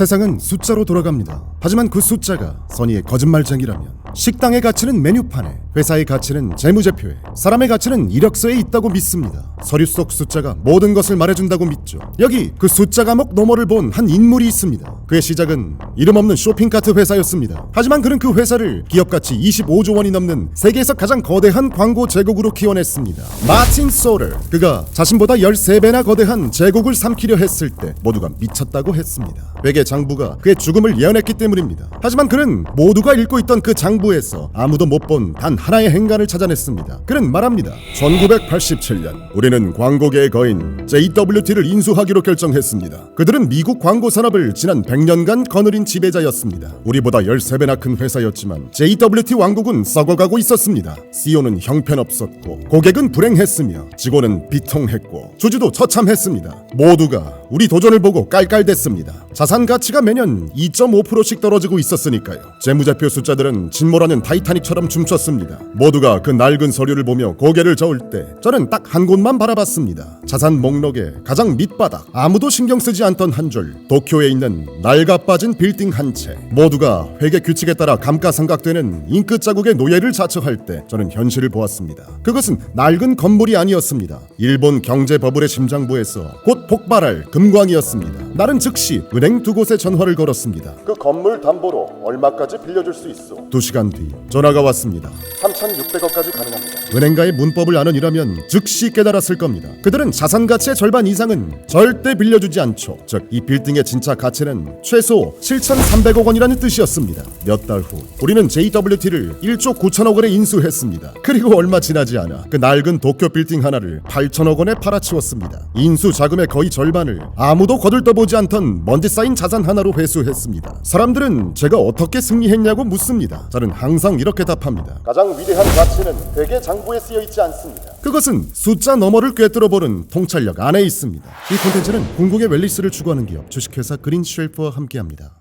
세상은 숫자로 돌아갑니다. 하지만 그 숫자가 선의의 거짓말쟁이라면 식당의 가치는 메뉴판에, 회사의 가치는 재무제표에, 사람의 가치는 이력서에 있다고 믿습니다. 서류 속 숫자가 모든 것을 말해준다고 믿죠. 여기 그 숫자 과목 너머를 본 한 인물이 있습니다. 그의 시작은 이름 없는 쇼핑카트 회사였습니다. 하지만 그는 그 회사를 기업 가치 25조 원이 넘는 세계에서 가장 거대한 광고 제국으로 키워냈습니다. 마틴 소를 그가 자신보다 13배나 거대한 제국을 삼키려 했을 때 모두가 미쳤다고 했습니다. 회계 장부가 그의 죽음을 예언했기 때문입니다. 하지만 그는 모두가 읽고 있던 그 장부 에서 아무도 못 본 단 하나의 행간을 찾아냈습니다. 그는 말합니다. 1987년 우리는 광고계의 거인 JWT를 인수하기로 결정했습니다. 그들은 미국 광고 산업을 지난 100년간 거느린 지배자였습니다. 우리보다 13배나 큰 회사였지만 JWT 왕국은 썩어가고 있었습니다. CEO는 형편없었고 고객은 불행했으며 직원은 비통했고 주주도 처참했습니다. 모두가 우리 도전을 보고 깔깔댔습니다. 자산 가치가 매년 2.5%씩 떨어지고 있었으니까요. 재무제표 숫자들은 진모라는 타이타닉처럼 춤췄습니다. 모두가 그 낡은 서류를 보며 고개를 저을 때 저는 딱 한 곳만 바라봤습니다. 자산 목록의 가장 밑바닥 아무도 신경 쓰지 않던 한 줄 도쿄에 있는 낡아 빠진 빌딩 한 채 모두가 회계 규칙에 따라 감가상각되는 잉크 자국의 노예를 자처할 때 저는 현실을 보았습니다. 그것은 낡은 건물이 아니었습니다. 일본 경제 버블의 심장부에서 곧 폭발할 금광이었습니다. 나는 즉시 은행 두 곳에 전화를 걸었습니다. 그 건물 담보로 얼마까지 빌려줄 수 있어? 두 시간 뒤 전화가 왔습니다. 3,600억까지 가능합니다. 은행가의 문법을 아는 이라면 즉시 깨달았을 겁니다. 그들은 자산 가치의 절반 이상은 절대 빌려주지 않죠. 즉 이 빌딩의 진짜 가치는 최소 7,300억 원이라는 뜻이었습니다. 몇 달 후 우리는 JWT를 1조 9천억 원에 인수했습니다. 그리고 얼마 지나지 않아 그 낡은 도쿄 빌딩 하나를 8천억 원에 팔아치웠습니다. 인수 자금의 거의 절반을 아무도 거들떠보지 않던 먼지 쌓인 자산 하나로 회수했습니다. 사람들은 제가 어떻게 승리했냐고 묻습니다. 저는 항상 이렇게 답합니다. 가장 위대한 가치는 대개 장부에 쓰여 있지 않습니다. 그것은 숫자 너머를 꿰뚫어보는 통찰력 안에 있습니다. 이 콘텐츠는 궁극의 웰리스를 추구하는 기업 주식회사 그린 쉘프와 함께합니다.